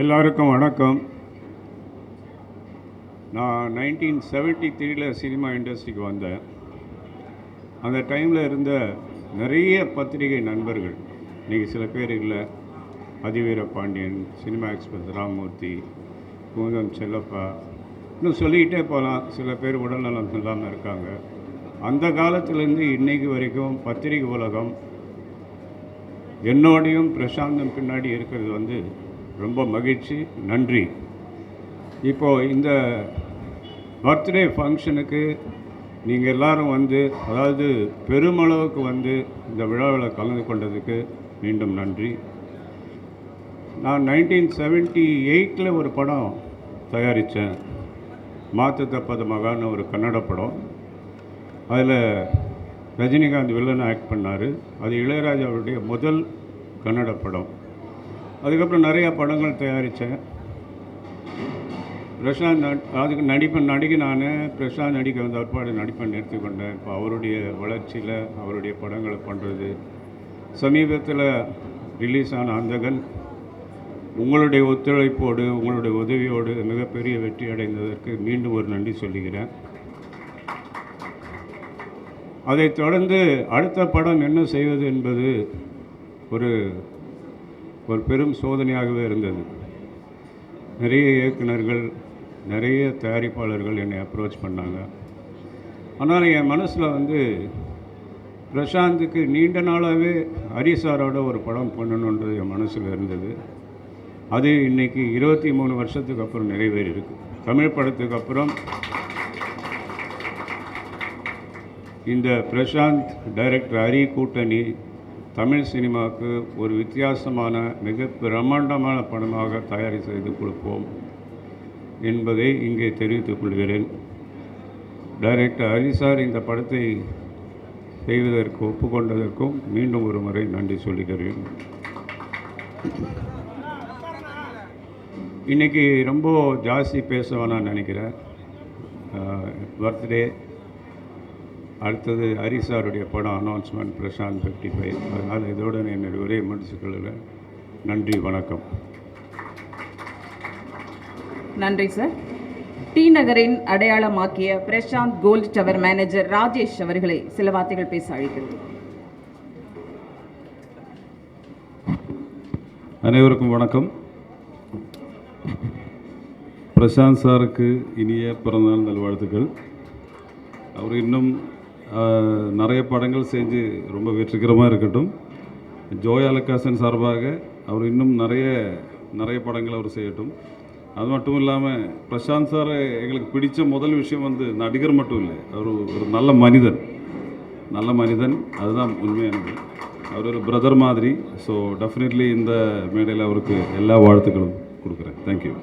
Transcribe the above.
எல்லாருக்கும் வணக்கம். நான் நைன்டீன் செவன்ட்டி த்ரீல சினிமா இண்டஸ்ட்ரிக்கு வந்தேன். அந்த டைமில் இருந்த நிறைய பத்திரிகை நண்பர்கள் இன்றைக்கி சில பேர் இல்லை அதிவீர பாண்டியன் சினிமா எக்ஸ்பிரஸ் ராமமூர்த்தி குமுதம் செல்லப்பா இன்னும் சொல்லிக்கிட்டே போகலாம். சில பேர் உடல்நலம் இல்லாமல் இருக்காங்க. அந்த காலத்துலேருந்து இன்னைக்கு வரைக்கும் பத்திரிகை உலகம் என்னோடையும் பிரசாந்தம் பின்னாடி இருக்கிறது வந்து ரொம்ப மகிழ்ச்சி நன்றி. இப்போது இந்த பர்த்டே ஃபங்க்ஷனுக்கு நீங்கள் எல்லாரும் வந்து அதாவது பெருமளவுக்கு வந்து இந்த விழாவில் கலந்து கொண்டதுக்கு மீண்டும் நன்றி. நான் நைன்டீன் செவன்ட்டி எயிட்டில் ஒரு படம் தயாரித்தேன் மாத்து தப்பது மகான்னு ஒரு கன்னட படம். அதில் ரஜினிகாந்த் வில்லன் ஆக்ட் பண்ணார். அது இளையராஜாவுடைய முதல் கன்னட படம். அதுக்கப்புறம் நிறையா படங்கள் தயாரித்தேன். பிரசாந்த் அதுக்கு நடிப்பேன் நடிகை நான் பிரசாந்த் நடிக்க வந்த அற்பாடு நடிப்பன் எடுத்துக்கொண்டேன் இப்போ அவருடைய வளர்ச்சியில் அவருடைய படங்களை பண்ணுறது சமீபத்தில் ரிலீஸ் ஆன அந்தகன் உங்களுடைய ஒத்துழைப்போடு உங்களுடைய உதவியோடு மிகப்பெரிய வெற்றி அடைந்ததற்கு மீண்டும் ஒரு நன்றி சொல்லுகிறேன். அதைத் தொடர்ந்து அடுத்த படம் என்ன செய்வது என்பது ஒரு ஒரு பெரும் சோதனையாகவே இருந்தது. நிறைய இயக்குனர்கள் நிறைய தயாரிப்பாளர்கள் என்னை அப்ரோச் பண்ணாங்க. ஆனால் என் மனசில் வந்து பிரசாந்துக்கு நீண்ட நாளாகவே ஹரிசாரோட ஒரு படம் பண்ணணுன்றது என் மனசில் இருந்தது. அது இன்றைக்கி இருபத்தி மூணு வருஷத்துக்கு அப்புறம் நிறைவேறியிருக்கு. தமிழ் படத்துக்கு அப்புறம் இந்த பிரசாந்த் டைரக்டர் ஹரி கூட்டணி தமிழ் சினிமாவுக்கு ஒரு வித்தியாசமான மிக பிரம்மாண்டமான படமாக தயார் செய்து கொடுப்போம் என்பதை இங்கே தெரிவித்துக் கொள்கிறேன். டைரக்டர் ஹரி சார் இந்த படத்தை செய்வதற்கு ஒப்புக்கொண்டதற்கும் மீண்டும் ஒரு முறை நன்றி சொல்லுகிறேன் இன்னைக்கு ரொம்ப ஜாஸ்தி பேச வேணாம்னு நினைக்கிறேன். பர்த்டே அடுத்தது ஹரி சாருடைய படம் அனௌன்ஸ்மெண்ட் பிரசாந்த் ஃபிஃப்டி ஃபைவ் அதனால் இதோட நான் என்னுடைய உரையை முடிச்சுக்கொள்ளல நன்றி வணக்கம். நன்றி சார் டி நகரின் அடையாளமாக்கிய Prashanth Gold Tower manager Rajesh அவர்களை சில வார்த்தைகள் பேச அழைக்கிறேன். அனைவருக்கும் வணக்கம். பிரசாந்த் சாருக்கு இனிய பிறந்தநாள் நல்வாழ்த்துக்கள். அவர் இன்னும் நிறைய படங்கள் செஞ்சு ரொம்ப வெற்றிகரமாக இருக்கட்டும். ஜோயாலகாசன் சார்பாக அவர் இன்னும் நிறைய நிறைய படங்கள் அவர் செய்யட்டும். அது மட்டும் இல்லாமல் பிரசாந்த் சார் எங்களுக்கு பிடித்த முதல் விஷயம் வந்து நடிகர் மட்டும் இல்லை அவர் ஒரு நல்ல மனிதன். நல்ல மனிதன் அதுதான் உண்மையானது. அவர் ஒரு பிரதர் மாதிரி ஸோ டெஃபினெட்லி இந்த மேடையில் அவருக்கு எல்லா வாழ்த்துக்களும் கொடுக்குறேன். தேங்க்யூ